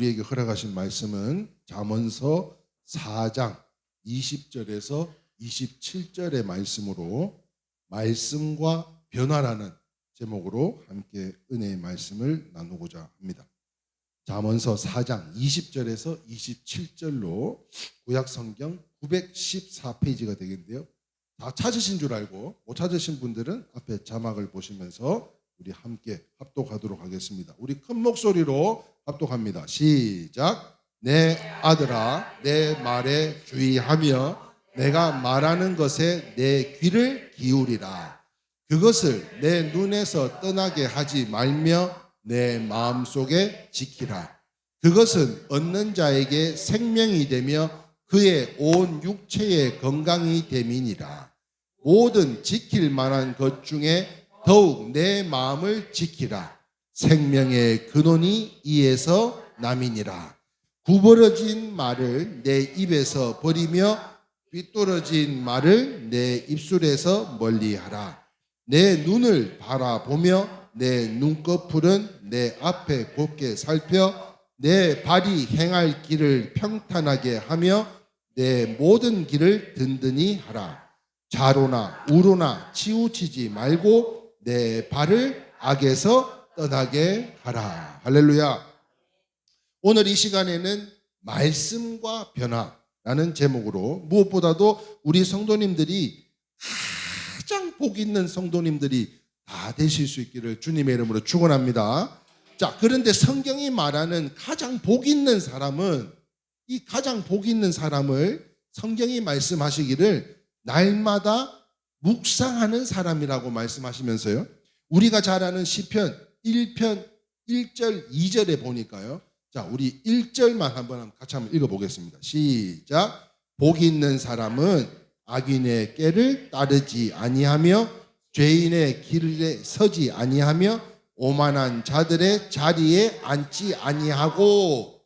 우리에게 허락하신 말씀은 잠언서 4장 20절에서 27절의 말씀으로 말씀과 변화라는 제목으로 함께 은혜의 말씀을 나누고자 합니다. 잠언서 4장 20절에서 27절로 구약 성경 914페이지가 되겠는데요. 다 찾으신 줄 알고 못 찾으신 분들은 앞에 자막을 보시면서 우리 함께 합독하도록 하겠습니다. 우리 큰 목소리로 합독합니다. 시작. 내 아들아, 내 말에 주의하며 내가 말하는 것에 내 귀를 기울이라. 그것을 내 눈에서 떠나게 하지 말며 내 마음 속에 지키라. 그것은 얻는 자에게 생명이 되며 그의 온 육체의 건강이 됨이니라. 모든 지킬 만한 것 중에 더욱 내 마음을 지키라. 생명의 근원이 이에서 남이니라. 구부러진 말을 내 입에서 버리며 삐뚤어진 말을 내 입술에서 멀리하라. 내 눈을 바라보며 내 눈꺼풀은 내 앞에 곱게 살펴 내 발이 행할 길을 평탄하게 하며 내 모든 길을 든든히 하라. 좌로나 우로나 치우치지 말고 내 발을 악에서 떠나게 하라. 할렐루야. 오늘 이 시간에는 말씀과 변화라는 제목으로 무엇보다도 우리 성도님들이 가장 복 있는 성도님들이 다 되실 수 있기를 주님의 이름으로 축원합니다. 자, 그런데 성경이 말하는 가장 복 있는 사람은 이 가장 복 있는 사람을 성경이 말씀하시기를 날마다 묵상하는 사람이라고 말씀하시면서요. 우리가 잘 아는 시편 1편 1절 2절에 보니까요. 자, 우리 1절만 한번 같이 한번 읽어 보겠습니다. 시작. 복 있는 사람은 악인의 깨를 따르지 아니하며 죄인의 길에 서지 아니하며 오만한 자들의 자리에 앉지 아니하고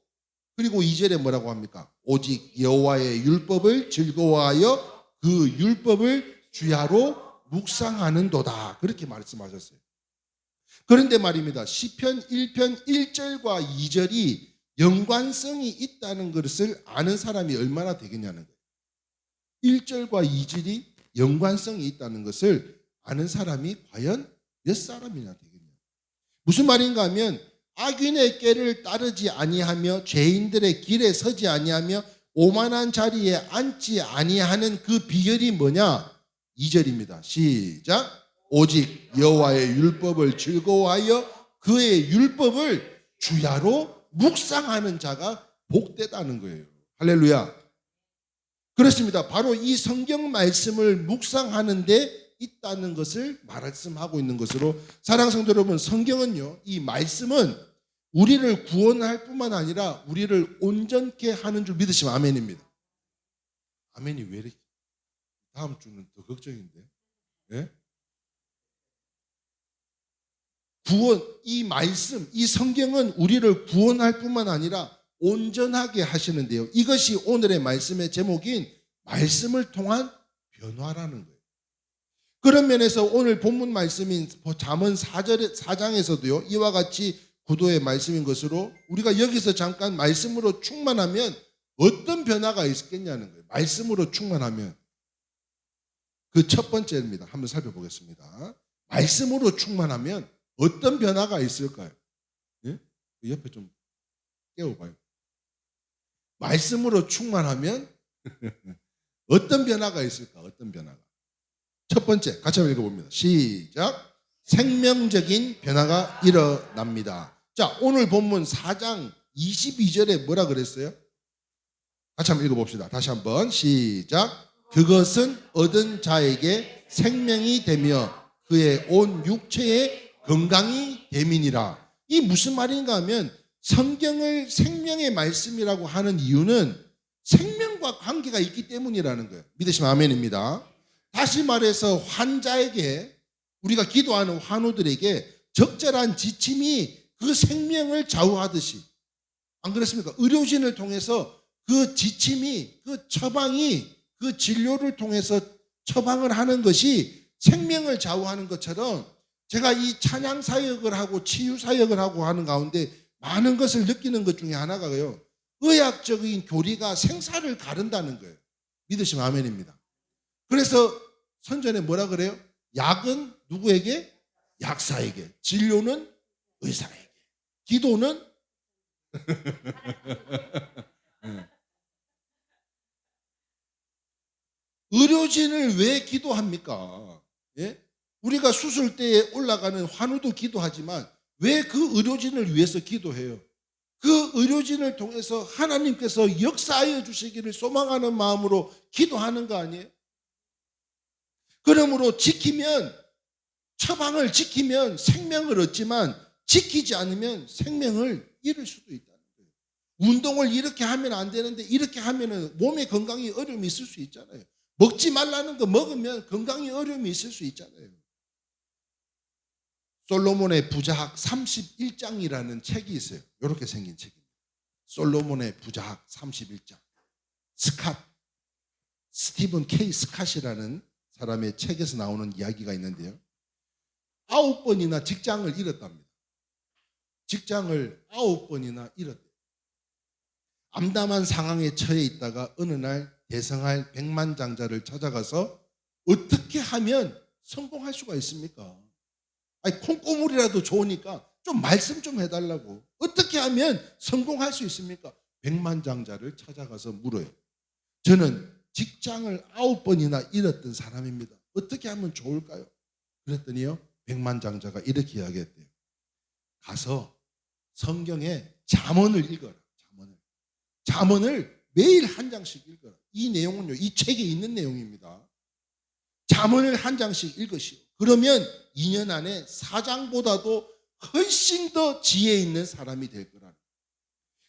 그리고 2절에 뭐라고 합니까? 오직 여호와의 율법을 즐거워하여 그 율법을 주야로 묵상하는도다. 그렇게 말씀하셨어요. 그런데 말입니다. 시편 1편 1절과 2절이 연관성이 있다는 것을 아는 사람이 얼마나 되겠냐는 거예요. 1절과 2절이 연관성이 있다는 것을 아는 사람이 과연 몇 사람이나 되겠냐. 무슨 말인가 하면 악인의 깨를 따르지 아니하며 죄인들의 길에 서지 아니하며 오만한 자리에 앉지 아니하는 그 비결이 뭐냐? 2절입니다. 시작. 오직 여호와의 율법을 즐거워하여 그의 율법을 주야로 묵상하는 자가 복되다는 거예요. 할렐루야. 그렇습니다. 바로 이 성경 말씀을 묵상하는데 있다는 것을 말씀하고 있는 것으로 사랑 성도 여러분, 성경은요. 이 말씀은 우리를 구원할 뿐만 아니라 우리를 온전케 하는 줄 믿으시면 아멘입니다. 아멘이 왜 이렇게 다음 주는 더 걱정인데? 예? 구원, 이 말씀, 이 성경은 우리를 구원할 뿐만 아니라 온전하게 하시는데요. 이것이 오늘의 말씀의 제목인 말씀을 통한 변화라는 거예요. 그런 면에서 오늘 본문 말씀인 잠언 4절, 4장에서도요, 이와 같이 구도의 말씀인 것으로 우리가 여기서 잠깐 말씀으로 충만하면 어떤 변화가 있겠냐는 거예요. 말씀으로 충만하면. 그 첫 번째입니다. 한번 살펴보겠습니다. 말씀으로 충만하면 어떤 변화가 있을까요? 예? 그 옆에 좀 깨워봐요. 말씀으로 충만하면 어떤 변화가 있을까? 어떤 변화가? 첫 번째, 같이 한번 읽어봅니다. 시작. 생명적인 변화가 일어납니다. 자, 오늘 본문 4장 22절에 뭐라 그랬어요? 같이 한번 읽어봅시다. 다시 한번 시작. 그것은 얻은 자에게 생명이 되며 그의 온 육체에 건강이 됨이니라. 이 무슨 말인가 하면 성경을 생명의 말씀이라고 하는 이유는 생명과 관계가 있기 때문이라는 거예요. 믿으시면 아멘입니다. 다시 말해서 환자에게 우리가 기도하는 환우들에게 적절한 지침이 그 생명을 좌우하듯이 안 그렇습니까? 의료진을 통해서 그 지침이 그 처방이 그 진료를 통해서 처방을 하는 것이 생명을 좌우하는 것처럼 제가 이 찬양 사역을 하고 치유 사역을 하고 하는 가운데 많은 것을 느끼는 것 중에 하나가요. 의학적인 교리가 생사를 가른다는 거예요. 믿으시면 아멘입니다. 그래서 선전에 뭐라 그래요? 약은 누구에게? 약사에게. 진료는 의사에게. 기도는 네. 의료진을 왜 기도합니까? 예? 우리가 수술 때에 올라가는 환우도 기도하지만 왜 그 의료진을 위해서 기도해요? 그 의료진을 통해서 하나님께서 역사하여 주시기를 소망하는 마음으로 기도하는 거 아니에요? 그러므로 지키면 처방을 지키면 생명을 얻지만 지키지 않으면 생명을 잃을 수도 있다는 거예요. 운동을 이렇게 하면 안 되는데 이렇게 하면 몸에 건강에 어려움이 있을 수 있잖아요. 먹지 말라는 거 먹으면 건강에 어려움이 있을 수 있잖아요. 솔로몬의 부자학 31장이라는 책이 있어요. 이렇게 생긴 책입니다. 솔로몬의 부자학 31장. 스캇, 스티븐 K. 스캇이라는 사람의 책에서 나오는 이야기가 있는데요. 아홉 번이나 직장을 잃었답니다. 직장을 아홉 번이나 잃었대요. 암담한 상황에 처해 있다가 어느 날 대성할 백만장자를 찾아가서 어떻게 하면 성공할 수가 있습니까? 아니 콩고물이라도 좋으니까 좀 말씀 좀 해달라고. 어떻게 하면 성공할 수 있습니까? 백만장자를 찾아가서 물어요. 저는 직장을 아홉 번이나 잃었던 사람입니다. 어떻게 하면 좋을까요? 그랬더니요, 백만장자가 이렇게 이야기했대요. 가서 성경에 잠언을 읽어라. 잠언을. 잠언을 매일 한 장씩 읽어라. 이 내용은요, 이 책에 있는 내용입니다. 잠언을 한 장씩 읽으시오. 그러면 2년 안에 사장보다도 훨씬 더 지혜 있는 사람이 될 거라는.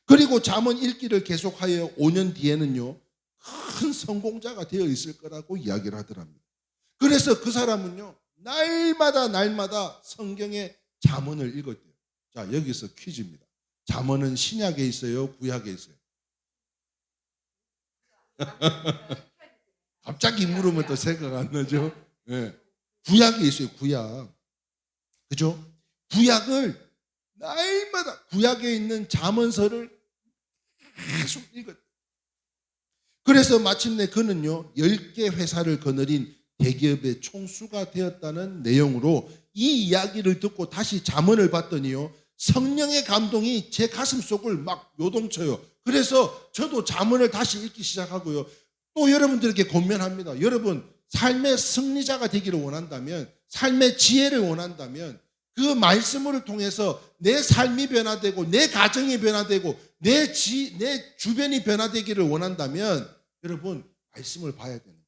그리고 잠언 읽기를 계속하여 5년 뒤에는요, 큰 성공자가 되어 있을 거라고 이야기를 하더랍니다. 그래서 그 사람은요, 날마다 날마다 성경의 잠언을 읽었대요. 자, 여기서 퀴즈입니다. 잠언은 신약에 있어요, 구약에 있어요. 갑자기 물으면 또 생각 안 나죠? 예. 구약에 있어요, 구약. 그죠? 구약을 날마다 구약에 있는 잠언서를 계속 읽었. 그래서 마침내 그는요, 10개 회사를 거느린 대기업의 총수가 되었다는 내용으로 이 이야기를 듣고 다시 잠언을 봤더니요, 성령의 감동이 제 가슴 속을 막 요동쳐요. 그래서 저도 잠언을 다시 읽기 시작하고요. 또 여러분들에게 권면합니다. 여러분, 삶의 승리자가 되기를 원한다면, 삶의 지혜를 원한다면, 그 말씀을 통해서 내 삶이 변화되고, 내 가정이 변화되고, 내 지, 내 주변이 변화되기를 원한다면, 여러분, 말씀을 봐야 되는 거예요.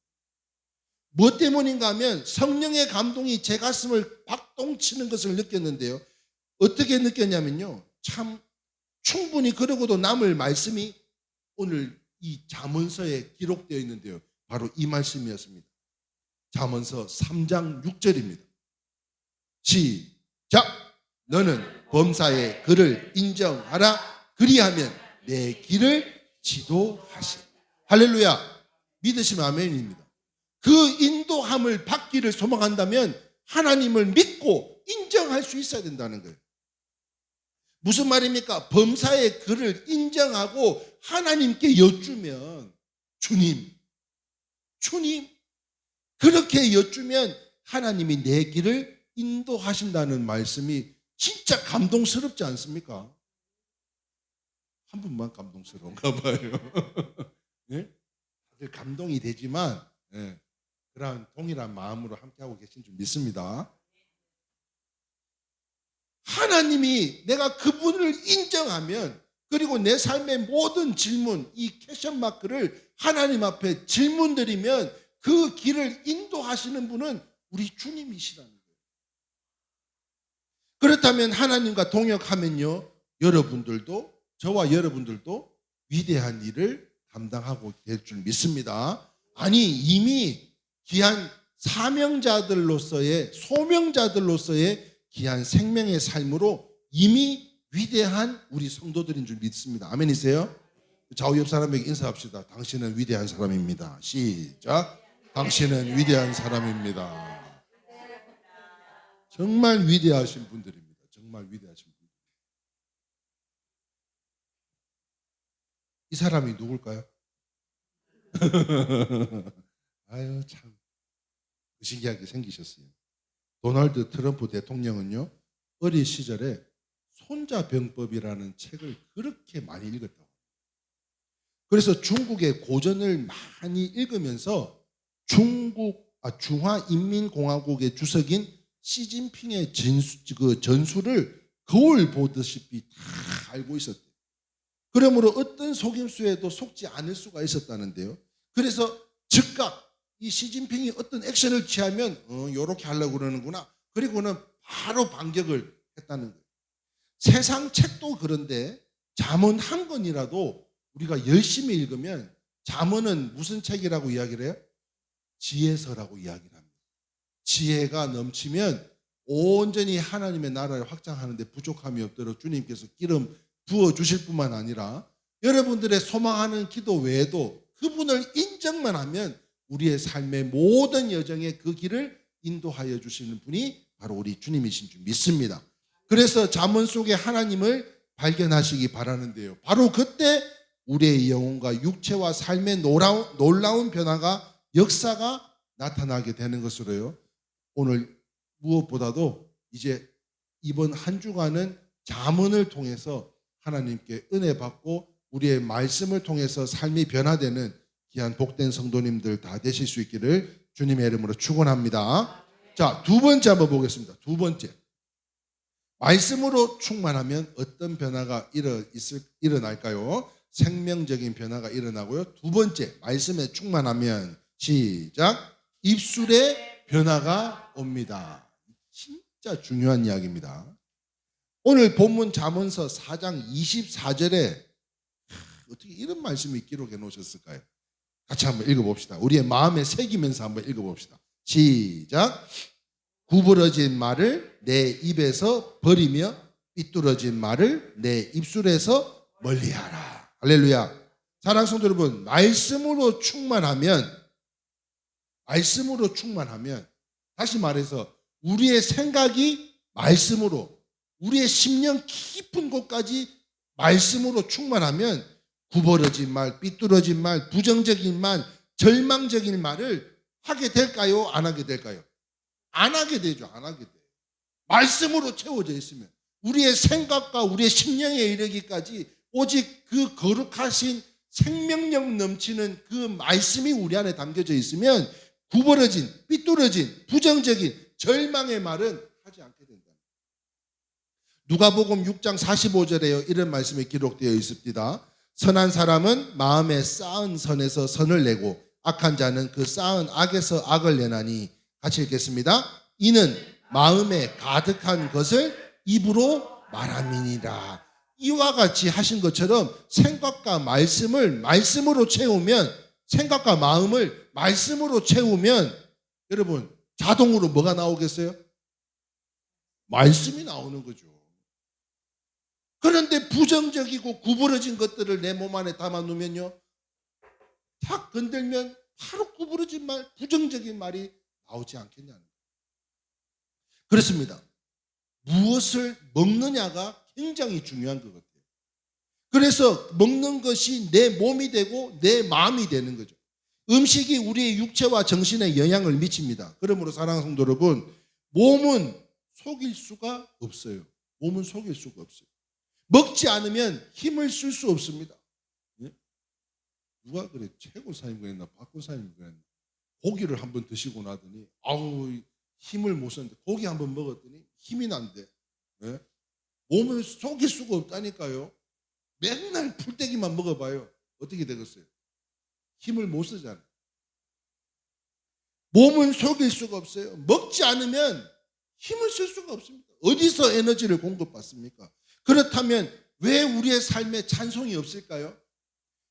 뭐 때문인가 하면 성령의 감동이 제 가슴을 박동치는 것을 느꼈는데요. 어떻게 느꼈냐면요. 참 충분히 그러고도 남을 말씀이 오늘 이 잠언서에 기록되어 있는데요. 바로 이 말씀이었습니다. 잠언서 3장 6절입니다. 시작. 너는 범사의 그를 인정하라. 그리하면 내 길을 지도하시. 할렐루야. 믿으시면 아멘입니다. 그 인도함을 받기를 소망한다면 하나님을 믿고 인정할 수 있어야 된다는 거예요. 무슨 말입니까? 범사의 그를 인정하고 하나님께 여쭈면 주님, 주님 그렇게 여쭈면 하나님이 내 길을 인도하신다는 말씀이 진짜 감동스럽지 않습니까? 한 분만 감동스러운가 봐요. 네? 다들 감동이 되지만 예, 그런 동일한 마음으로 함께하고 계신 줄 믿습니다. 하나님이 내가 그분을 인정하면 그리고 내 삶의 모든 질문, 이 캐션 마크를 하나님 앞에 질문 드리면 그 길을 인도하시는 분은 우리 주님이시라는 거예요. 그렇다면 하나님과 동역하면요, 여러분들도, 저와 여러분들도 위대한 일을 감당하고 될 줄 믿습니다. 아니, 이미 귀한 사명자들로서의, 소명자들로서의 귀한 생명의 삶으로 이미 위대한 우리 성도들인 줄 믿습니다. 아멘이세요? 좌우 옆 사람에게 인사합시다. 당신은 위대한 사람입니다. 시작. 당신은 위대한 사람입니다. 정말 위대하신 분들입니다. 정말 위대하신 분들. 이 사람이 누굴까요? 아유 참 신기하게 생기셨어요. 도널드 트럼프 대통령은요 어린 시절에 손자병법이라는 책을 그렇게 많이 읽었다고. 그래서 중국의 고전을 많이 읽으면서 중국 아, 중화인민공화국의 주석인 시진핑의 진수, 그 전술을 거울 보듯이 다 알고 있었대요. 그러므로 어떤 속임수에도 속지 않을 수가 있었다는데요. 그래서 즉각 이 시진핑이 어떤 액션을 취하면 어, 요렇게 하려고 그러는구나. 그리고는 바로 반격을 했다는 거예요. 세상 책도 그런데 잠언 한 권이라도 우리가 열심히 읽으면 잠언은 무슨 책이라고 이야기를 해요? 지혜서라고 이야기를 합니다. 지혜가 넘치면 온전히 하나님의 나라를 확장하는데 부족함이 없도록 주님께서 기름 부어 주실 뿐만 아니라 여러분들의 소망하는 기도 외에도 그분을 인정만 하면 우리의 삶의 모든 여정에 그 길을 인도하여 주시는 분이 바로 우리 주님이신 줄 믿습니다. 그래서 잠언 속에 하나님을 발견하시기 바라는데요. 바로 그때 우리의 영혼과 육체와 삶의 놀라운, 변화가 역사가 나타나게 되는 것으로요. 오늘 무엇보다도 이제 이번 한 주간은 잠언을 통해서 하나님께 은혜 받고 우리의 말씀을 통해서 삶이 변화되는 귀한 복된 성도님들 다 되실 수 있기를 주님의 이름으로 축원합니다. 자, 두 번째 한번 보겠습니다. 두 번째. 말씀으로 충만하면 어떤 변화가 일어 있을 일어날까요? 생명적인 변화가 일어나고요. 두 번째, 말씀에 충만하면 시작. 입술에 변화가 옵니다. 진짜 중요한 이야기입니다. 오늘 본문 잠언서 4장 24절에 어떻게 이런 말씀이 기록해 놓으셨을까요? 같이 한번 읽어봅시다. 우리의 마음에 새기면서 한번 읽어봅시다. 시작. 구부러진 말을 내 입에서 버리며 삐뚤어진 말을 내 입술에서 멀리하라. 할렐루야. 사랑 성도 여러분, 말씀으로 충만하면 말씀으로 충만하면 다시 말해서 우리의 생각이 말씀으로 우리의 심령 깊은 곳까지 말씀으로 충만하면 구부러진 말, 삐뚤어진 말, 부정적인 말, 절망적인 말을 하게 될까요? 안 하게 될까요? 안 하게 되죠. 안 하게 돼. 말씀으로 채워져 있으면 우리의 생각과 우리의 심령에 이르기까지 오직 그 거룩하신 생명력 넘치는 그 말씀이 우리 안에 담겨져 있으면 구부러진, 삐뚤어진, 부정적인 절망의 말은 하지 않게 된다. 누가복음 6장 45절에요. 이런 말씀이 기록되어 있습니다. 선한 사람은 마음에 쌓은 선에서 선을 내고 악한 자는 그 쌓은 악에서 악을 내나니 같이 읽겠습니다. 이는 마음에 가득한 것을 입으로 말함이니라. 이와 같이 하신 것처럼 생각과 말씀을 말씀으로 채우면 생각과 마음을 말씀으로 채우면 여러분 자동으로 뭐가 나오겠어요? 말씀이 나오는 거죠. 그런데 부정적이고 구부러진 것들을 내 몸 안에 담아 놓으면요. 탁 건들면 바로 구부러진 말, 부정적인 말이 나오지 않겠냐는. 그렇습니다. 무엇을 먹느냐가 굉장히 중요한 것 같아요. 그래서 먹는 것이 내 몸이 되고 내 마음이 되는 거죠. 음식이 우리의 육체와 정신에 영향을 미칩니다. 그러므로 사랑하는 성도 여러분, 몸은 속일 수가 없어요. 몸은 속일 수가 없어요. 먹지 않으면 힘을 쓸 수 없습니다. 예? 누가 그래? 최고 사님 그랬나? 박군 사님 그랬나? 고기를 한번 드시고 나더니 아우 힘을 못 썼는데 고기 한번 먹었더니 힘이 난대. 예? 몸을 속일 수가 없다니까요. 맨날 풀떼기만 먹어봐요. 어떻게 되겠어요? 힘을 못 쓰잖아요. 몸은 속일 수가 없어요. 먹지 않으면 힘을 쓸 수가 없습니다. 어디서 에너지를 공급받습니까? 그렇다면 왜 우리의 삶에 찬송이 없을까요?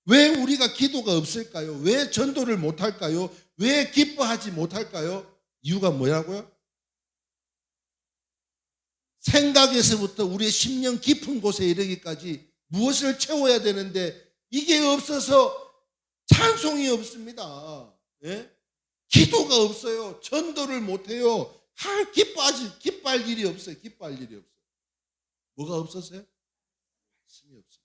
왜 우리가 기도가 없을까요? 왜 전도를 못할까요? 왜 기뻐하지 못할까요? 이유가 뭐라고요? 생각에서부터 우리의 심령 깊은 곳에 이르기까지 무엇을 채워야 되는데 이게 없어서 찬송이 없습니다. 예? 기도가 없어요. 전도를 못해요. 할 기뻐하지 기뻐할 일이 없어요. 기뻐할 일이 없어요. 뭐가 없었어요? 말씀이 없어요.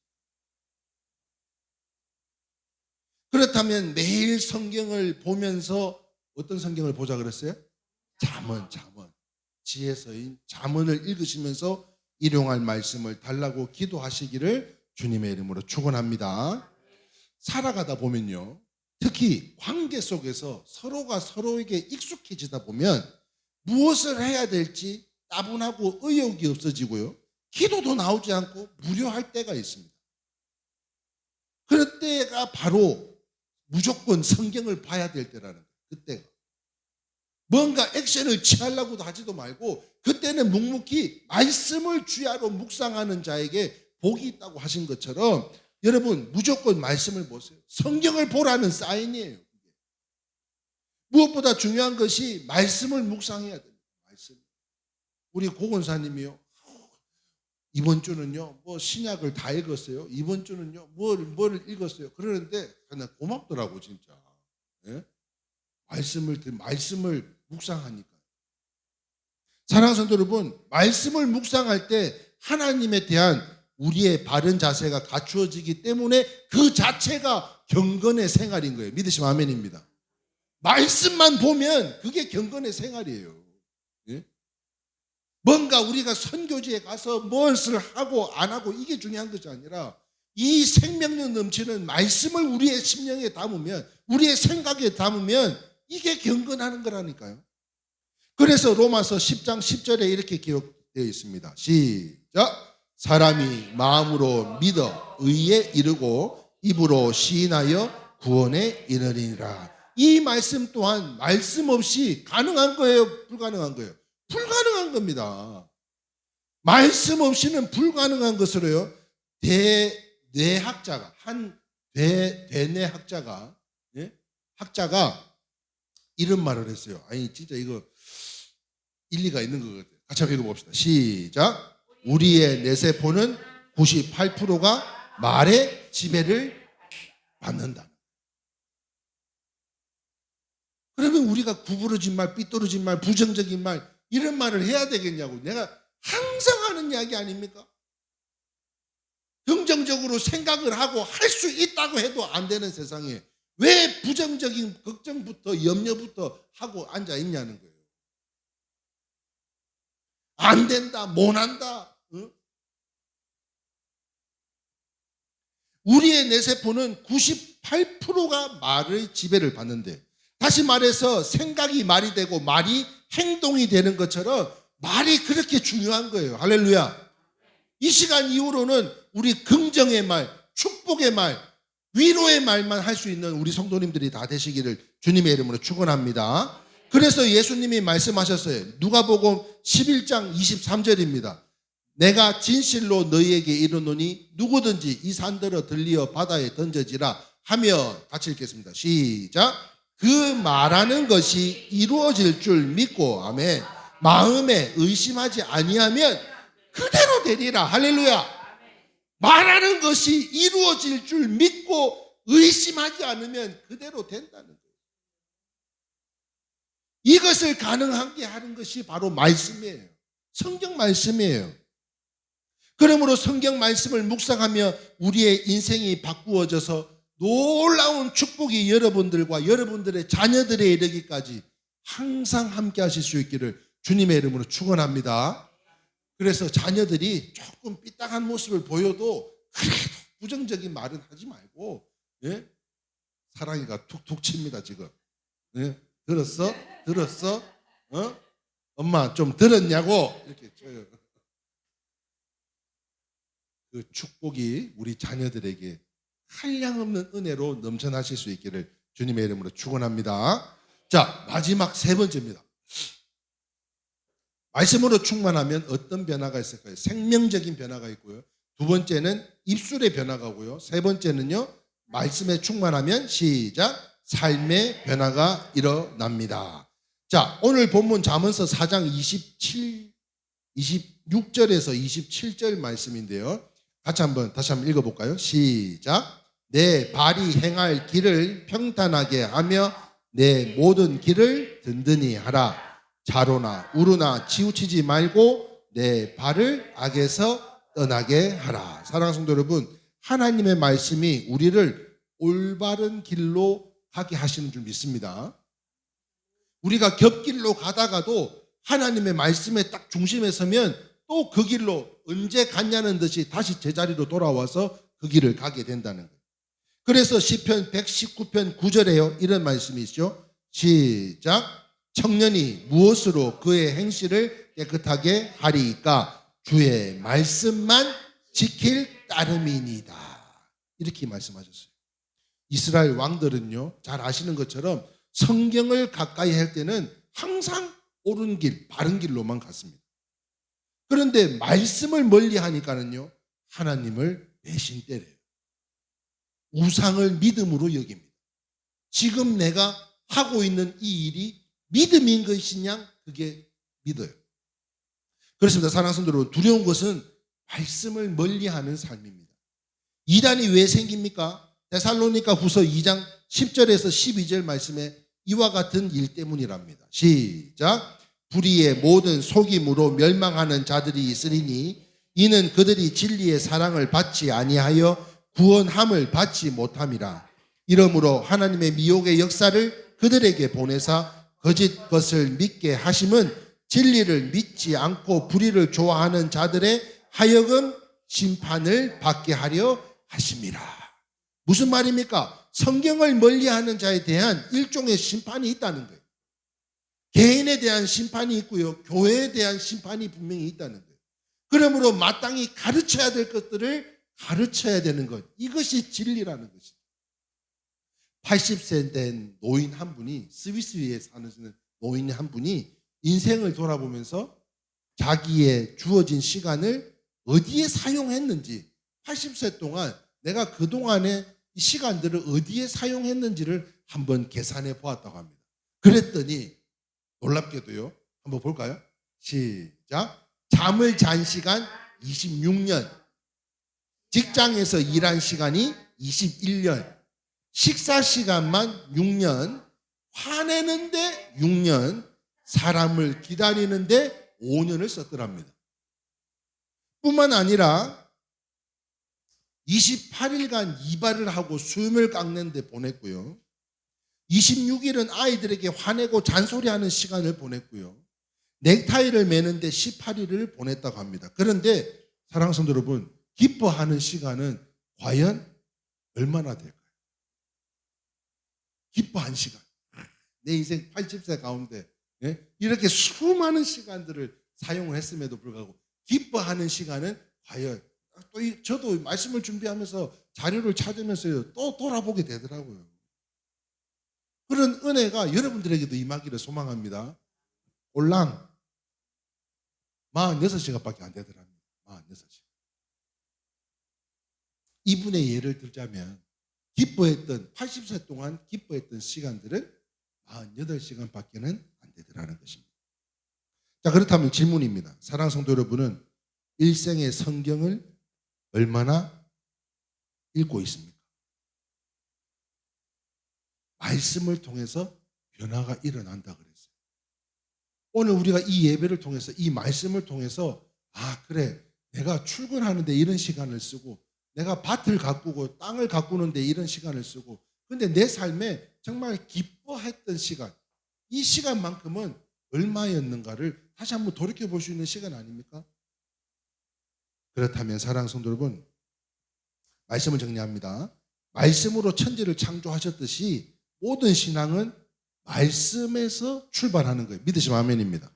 그렇다면 매일 성경을 보면서 어떤 성경을 보자 그랬어요? 잠언, 잠언. 지혜서인 잠언을 읽으시면서 일용할 말씀을 달라고 기도하시기를 주님의 이름으로 축원합니다. 살아가다 보면요. 특히 관계 속에서 서로가 서로에게 익숙해지다 보면 무엇을 해야 될지 따분하고 의욕이 없어지고요. 기도도 나오지 않고 무료할 때가 있습니다. 그럴 때가 바로 무조건 성경을 봐야 될 때라는 거예요. 그때가. 뭔가 액션을 취하려고도 하지도 말고 그때는 묵묵히 말씀을 주야로 묵상하는 자에게 복이 있다고 하신 것처럼 여러분 무조건 말씀을 보세요. 성경을 보라는 사인이에요. 무엇보다 중요한 것이 말씀을 묵상해야 됩니다. 말씀. 우리 고건사님이요. 이번 주는요, 뭐 신약을 다 읽었어요. 이번 주는요, 뭘, 뭘 읽었어요. 그러는데 그냥 고맙더라고, 진짜. 예? 말씀을, 들- 말씀을 묵상하니까. 사랑하는 여러분, 말씀을 묵상할 때 하나님에 대한 우리의 바른 자세가 갖추어지기 때문에 그 자체가 경건의 생활인 거예요. 믿으시면 아멘입니다. 말씀만 보면 그게 경건의 생활이에요. 예? 뭔가 우리가 선교지에 가서 무엇을 하고 안 하고 이게 중요한 것이 아니라 이 생명력 넘치는 말씀을 우리의 심령에 담으면 우리의 생각에 담으면 이게 경건하는 거라니까요. 그래서 로마서 10장 10절에 이렇게 기록되어 있습니다. 시작. 사람이 마음으로 믿어 의에 이르고 입으로 시인하여 구원에 이르리라. 이 말씀 또한 말씀 없이 가능한 거예요, 불가능한 거예요. 불가능한 겁니다. 말씀 없이는 불가능한 것으로요. 대뇌학자가 한 대, 대뇌학자가 예? 학자가 이런 말을 했어요. 아니 진짜 이거 일리가 있는 것 같아요. 같이 읽어봅시다. 시작. 우리의 뇌세포는 98%가 말의 지배를 받는다. 그러면 우리가 구부러진 말, 삐뚤어진 말, 부정적인 말 이런 말을 해야 되겠냐고. 내가 항상 하는 이야기 아닙니까? 긍정적으로 생각을 하고 할 수 있다고 해도 안 되는 세상에 왜 부정적인 걱정부터 염려부터 하고 앉아 있냐는 거예요. 안 된다, 못 한다. 응? 우리의 뇌세포는 98%가 말의 지배를 받는데 다시 말해서 생각이 말이 되고 말이 행동이 되는 것처럼 말이 그렇게 중요한 거예요. 할렐루야. 이 시간 이후로는 우리 긍정의 말, 축복의 말, 위로의 말만 할 수 있는 우리 성도님들이 다 되시기를 주님의 이름으로 축원합니다. 그래서 예수님이 말씀하셨어요. 누가복음 11장 23절입니다. 내가 진실로 너희에게 이르노니 누구든지 이 산들어 들리어 바다에 던져지라 하며 같이 읽겠습니다. 시작. 그 말하는 것이 이루어질 줄 믿고 아멘. 마음에 의심하지 아니하면 그대로 되리라. 할렐루야. 말하는 것이 이루어질 줄 믿고 의심하지 않으면 그대로 된다는 거예요. 이것을 가능하게 하는 것이 바로 말씀이에요. 성경 말씀이에요. 그러므로 성경 말씀을 묵상하며 우리의 인생이 바꾸어져서 놀라운 축복이 여러분들과 여러분들의 자녀들에 이르기까지 항상 함께 하실 수 있기를 주님의 이름으로 축원합니다. 그래서 자녀들이 조금 삐딱한 모습을 보여도 그래도 부정적인 말은 하지 말고 예? 사랑이가 툭툭 칩니다 지금 예? 들었어? 들었어? 어? 엄마 좀 들었냐고 이렇게 쳐요. 그 축복이 우리 자녀들에게 한량없는 은혜로 넘쳐나실 수 있기를 주님의 이름으로 축원합니다. 자 마지막 세 번째입니다. 말씀으로 충만하면 어떤 변화가 있을까요? 생명적인 변화가 있고요. 두 번째는 입술의 변화가 오고요. 세 번째는요. 말씀에 충만하면 시작 삶의 변화가 일어납니다. 자, 오늘 본문 잠언서 4장 27 26절에서 27절 말씀인데요. 같이 한번 다시 한번 읽어 볼까요? 시작. 내 발이 행할 길을 평탄하게 하며 내 모든 길을 든든히 하라. 자로나 우르나 치우치지 말고 내 발을 악에서 떠나게 하라. 사랑하는 성도 여러분, 하나님의 말씀이 우리를 올바른 길로 가게 하시는 줄 믿습니다. 우리가 겹길로 가다가도 하나님의 말씀에 딱 중심에 서면 또 그 길로 언제 갔냐는 듯이 다시 제자리로 돌아와서 그 길을 가게 된다는 거예요. 그래서 시편 119편 9절에요. 이런 말씀이 있죠. 시작. 청년이 무엇으로 그의 행실을 깨끗하게 하리이까 주의 말씀만 지킬 따름이니이다. 이렇게 말씀하셨어요. 이스라엘 왕들은요, 잘 아시는 것처럼 성경을 가까이 할 때는 항상 옳은 길, 바른 길로만 갔습니다. 그런데 말씀을 멀리 하니까는요, 하나님을 배신 때려요. 우상을 믿음으로 여깁니다. 지금 내가 하고 있는 이 일이 믿음인 것이냐, 그게 믿어요. 그렇습니다. 사랑하는 여러분, 두려운 것은 말씀을 멀리 하는 삶입니다. 이단이 왜 생깁니까? 데살로니가 후서 2장 10절에서 12절 말씀에 이와 같은 일 때문이랍니다. 시작. 불의의 모든 속임으로 멸망하는 자들이 있으리니 이는 그들이 진리의 사랑을 받지 아니하여 구원함을 받지 못함이라. 이러므로 하나님의 미혹의 역사를 그들에게 보내사 거짓 것을 믿게 하심은 진리를 믿지 않고 불의를 좋아하는 자들의 하여금 심판을 받게 하려 하심이라. 무슨 말입니까? 성경을 멀리하는 자에 대한 일종의 심판이 있다는 거예요. 개인에 대한 심판이 있고요. 교회에 대한 심판이 분명히 있다는 거예요. 그러므로 마땅히 가르쳐야 될 것들을 가르쳐야 되는 것. 이것이 진리라는 것이죠. 80세 된 노인 한 분이 스위스에 사는 노인 한 분이 인생을 돌아보면서 자기의 주어진 시간을 어디에 사용했는지 80세 동안 내가 그동안의 이 시간들을 어디에 사용했는지를 한번 계산해 보았다고 합니다. 그랬더니 놀랍게도요. 한번 볼까요? 시작. 잠을 잔 시간 26년. 직장에서 일한 시간이 21년. 식사 시간만 6년. 화내는데 6년. 사람을 기다리는데 5년을 썼더랍니다. 뿐만 아니라 28일간 이발을 하고 수염을 깎는데 보냈고요. 26일은 아이들에게 화내고 잔소리하는 시간을 보냈고요. 넥타이를 매는데 18일을 보냈다고 합니다. 그런데 사랑하는 여러분, 기뻐하는 시간은 과연 얼마나 될까요? 기뻐한 시간. 내 인생 80세 가운데 예? 이렇게 수많은 시간들을 사용을 했음에도 불구하고 기뻐하는 시간은 과연 또 이- 저도 말씀을 준비하면서 자료를 찾으면서 또 돌아보게 되더라고요. 그런 은혜가 여러분들에게도 임하기를 소망합니다. 올랑 46시간밖에 안 되더랍니다. 46시간. 이분의 예를 들자면 기뻐했던 80세 동안 기뻐했던 시간들은 48시간밖에는 안 되더라는 것입니다. 자 그렇다면 질문입니다. 사랑하는 성도 여러분은 일생의 성경을 얼마나 읽고 있습니까? 말씀을 통해서 변화가 일어난다 그랬어요. 오늘 우리가 이 예배를 통해서 이 말씀을 통해서 아 그래 내가 출근하는데 이런 시간을 쓰고 내가 밭을 가꾸고 땅을 가꾸는데 이런 시간을 쓰고 근데 내 삶에 정말 기뻐했던 시간 이 시간만큼은 얼마였는가를 다시 한번 돌이켜 볼 수 있는 시간 아닙니까? 그렇다면 사랑 성도 여러분 말씀을 정리합니다. 말씀으로 천지를 창조하셨듯이 모든 신앙은 말씀에서 출발하는 거예요. 믿으시면 아멘입니다.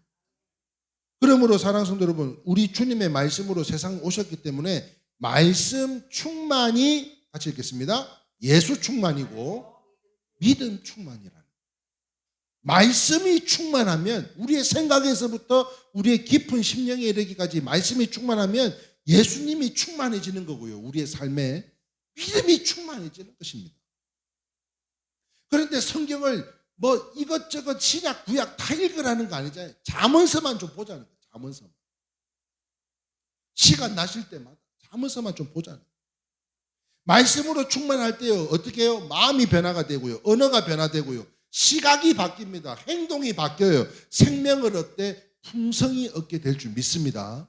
그러므로 사랑하는 성도 여러분, 우리 주님의 말씀으로 세상 오셨기 때문에 말씀 충만이 같이 읽겠습니다. 예수 충만이고 믿음 충만이라는. 말씀이 충만하면 우리의 생각에서부터 우리의 깊은 심령에 이르기까지 말씀이 충만하면 예수님이 충만해지는 거고요. 우리의 삶에 믿음이 충만해지는 것입니다. 그런데 성경을 뭐 이것저것 신약 구약 다 읽으라는 거 아니잖아요. 잠언서만 좀 보자는 거예요. 잠언서만. 시간 나실 때마다 잠언서만 좀 보자는 거예요. 말씀으로 충만할 때요. 어떻게 해요? 마음이 변화가 되고요. 언어가 변화되고요. 시각이 바뀝니다. 행동이 바뀌어요. 생명을 얻되 품성이 얻게 될 줄 믿습니다.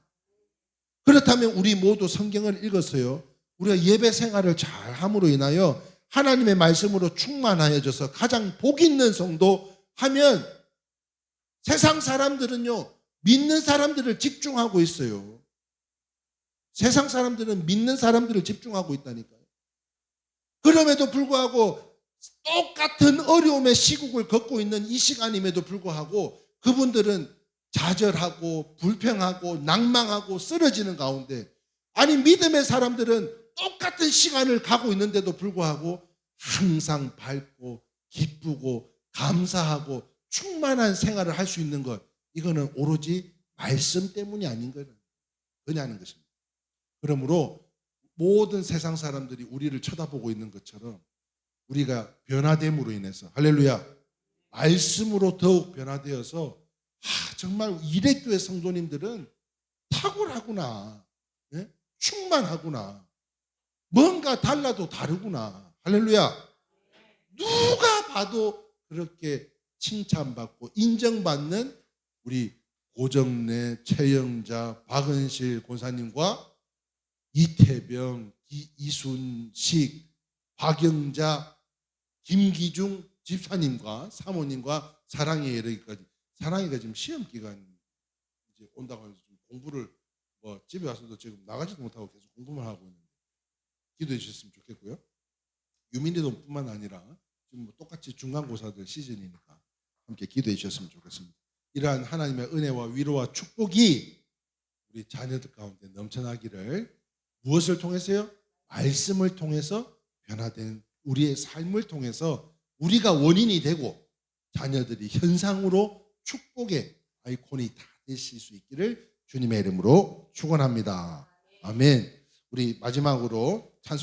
그렇다면 우리 모두 성경을 읽었어요. 우리가 예배 생활을 잘 함으로 인하여 하나님의 말씀으로 충만하여져서 가장 복 있는 성도 하면 세상 사람들은요, 믿는 사람들을 집중하고 있어요. 세상 사람들은 믿는 사람들을 집중하고 있다니까요. 그럼에도 불구하고 똑같은 어려움의 시국을 걷고 있는 이 시간임에도 불구하고 그분들은 좌절하고 불평하고 낭망하고 쓰러지는 가운데 아니 믿음의 사람들은 똑같은 시간을 가고 있는데도 불구하고 항상 밝고 기쁘고 감사하고 충만한 생활을 할 수 있는 것 이거는 오로지 말씀 때문이 아닌 거는 거냐는 것입니다. 그러므로 모든 세상 사람들이 우리를 쳐다보고 있는 것처럼 우리가 변화됨으로 인해서 할렐루야 말씀으로 더욱 변화되어서 아, 정말 이래 교회 성도님들은 탁월하구나 예? 충만하구나 뭔가 달라도 다르구나. 할렐루야. 누가 봐도 그렇게 칭찬받고 인정받는 우리 고정래, 최영자, 박은실 권사님과 이태병, 이, 이순식, 박영자, 김기중 집사님과 사모님과 사랑에 이르기까지 사랑이가 지금 시험 기간 이제 온다고 해서 좀 공부를 뭐 집에 와서도 지금 나가지도 못하고 계속 공부만 하고 있는데 기도해 주셨으면 좋겠고요. 유민이도뿐만 아니라 지금 뭐 똑같이 중간고사들 시즌이니까 함께 기도해 주셨으면 좋겠습니다. 이러한 하나님의 은혜와 위로와 축복이 우리 자녀들 가운데 넘쳐나기를 무엇을 통해서요? 말씀을 통해서 변화된 우리의 삶을 통해서 우리가 원인이 되고 자녀들이 현상으로 축복의 아이콘이 다 되실 수 있기를 주님의 이름으로 축원합니다. 아멘. 우리 마지막으로 찬송